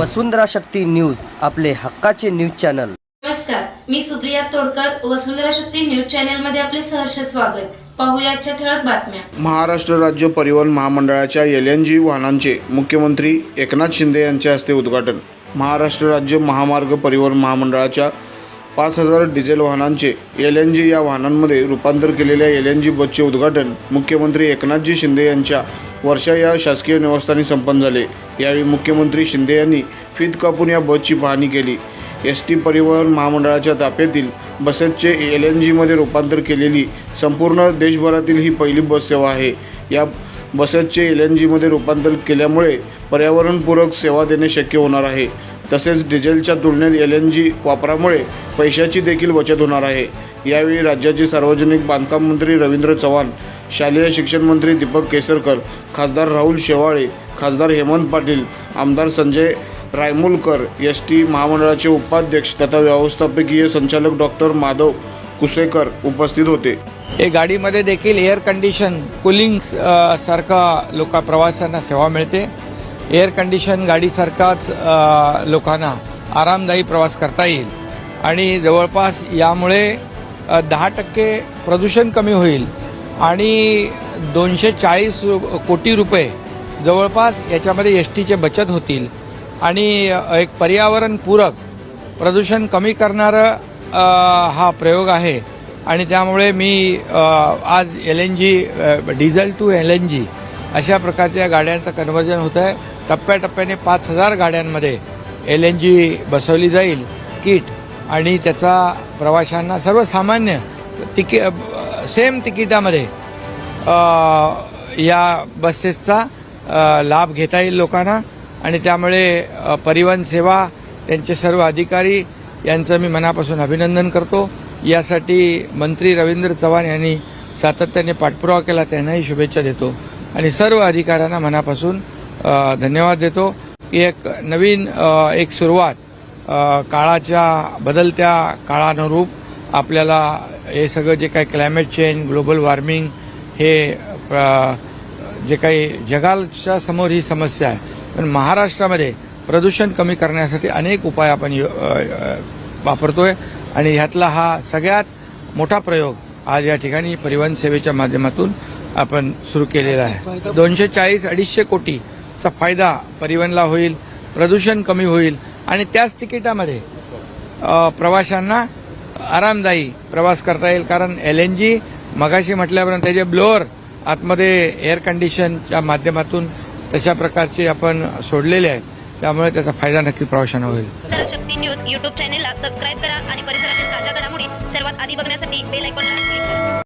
वसुंधरा Shakti news आपले हक्काचे news channel. नमस्कार मी सुप्रिया तोडकर वसुंधरा शक्ती न्यूज चॅनलमध्ये आपले सहर्ष स्वागत. पाहुयाच्या ठळक बातम्या. महाराष्ट्र राज्य परिवहन महामंडळाच्या एल एन जी वाहनांचे मुख्यमंत्री एकनाथ शिंदे यांच्या हस्ते उद्घाटन. महाराष्ट्र राज्य महामार्ग परिवहन महामंडळाच्या पाच हजार डिझेल वाहनांचे एल एन जी या वाहनांमध्ये रूपांतर केलेल्या एल एन जी बसचे उद्घाटन मुख्यमंत्री एकनाथजी शिंदे यांच्या वर्षा या शासकीय निवासस्थानी संपन्न झाले. यावेळी मुख्यमंत्री शिंदे यांनी फीत कापून या बसची पाहणी केली. एस टी परिवहन महामंडळाच्या ताफ्यातील बसेसचे एल एन जीमध्ये रूपांतर केलेली संपूर्ण देशभरातील ही पहिली बस सेवा आहे. या बसेसचे एल एन जीमध्ये रूपांतर केल्यामुळे पर्यावरणपूरक सेवा देणे शक्य होणार आहे. तसेच डिझेलच्या तुलनेत एल एन जी वापरामुळे पैशाची देखील बचत होणार आहे. यावेळी राज्याचे सार्वजनिक बांधकाम मंत्री रवींद्र चव्हाण शालेय शिक्षण मंत्री दीपक केसरकर खासदार राहुल शेवाळे खासदार हेमंत पाटील आमदार संजय रायमुलकर एस टी महामंडळाचे उपाध्यक्ष तथा व्यवस्थापकीय संचालक डॉक्टर माधव कुसेकर उपस्थित होते. हे गाडीमध्ये देखील एअर कंडिशन कुलिंग सारखा लोक प्रवाशांना सेवा मिळते. एअर कंडिशन गाडीसारखाच लोकांना आरामदायी प्रवास करता येईल. आणि जवळपास यामुळे दहा टक्के प्रदूषण कमी होईल आणि दोनशे चाळीस कोटी रुपये जवळपास याच्यामध्ये एस टीचे बचत होतील. आणि एक पर्यावरणपूरक प्रदूषण कमी करणारं हा प्रयोग आहे. आणि त्यामुळे मी आज L N G diesel to L N G अशा प्रकारच्या गाड्यांचं कन्व्हर्जन होतं आहे टप्प्याटप्प्याने पाच हजार गाड्यांमध्ये एल एन जी बसवली जाईल. किट आणि त्याचा प्रवाशांना सर्वसामान्य तिकी सेम तिकिटामध्ये या बसेसचा लाभ घेता येईल लोकांना. आणि त्यामुळे परिवहन सेवा त्यांचे सर्व अधिकारी यांचं मी मनापासून अभिनंदन करतो. यासाठी मंत्री रवींद्र चव्हाण यांनी सातत्याने पाठपुरावा केला त्यांनाही शुभेच्छा देतो. आणि सर्व अधिकाऱ्यांना मनापासून धन्यवाद देतो. एक नवीन एक सुरुवात काळाच्या बदलत्या काळानुरूप आपल्याला हे सगळं जे काही क्लायमेट चेंज ग्लोबल वॉर्मिंग हे प्र- जे काही जगाच्या समोर ही समस्या आहे. पण महाराष्ट्रामध्ये प्रदूषण कमी करण्यासाठी अनेक उपाय आपण यो- वापरतोय आणि ह्यातला हा सगळ्यात मोठा प्रयोग आज या ठिकाणी परिवहन सेवेच्या माध्यमातून आपण सुरू केलेला आहे. दोनशे चाळीस अडीचशे कोटीचा फायदा परिवहनला होईल प्रदूषण कमी होईल आणि त्याच तिकिटामध्ये प्रवाशांना आरामदायी प्रवास करता येईल. कारण एल एन जी मगाशी म्हटल्यापर्यंत त्याचे ब्लोअर आतमध्ये एअर कंडिशनच्या माध्यमातून तशा प्रकारचे आपण सोडलेले आहेत. त्यामुळे त्याचा फायदा नक्की प्रवाशांना होईल. शक्ती न्यूज युट्यूब चॅनेलला सबस्क्राईब करा आणि परिसरातील ताज्या घडामोडी सर्वात आधी बघण्यासाठी बेल ऐकून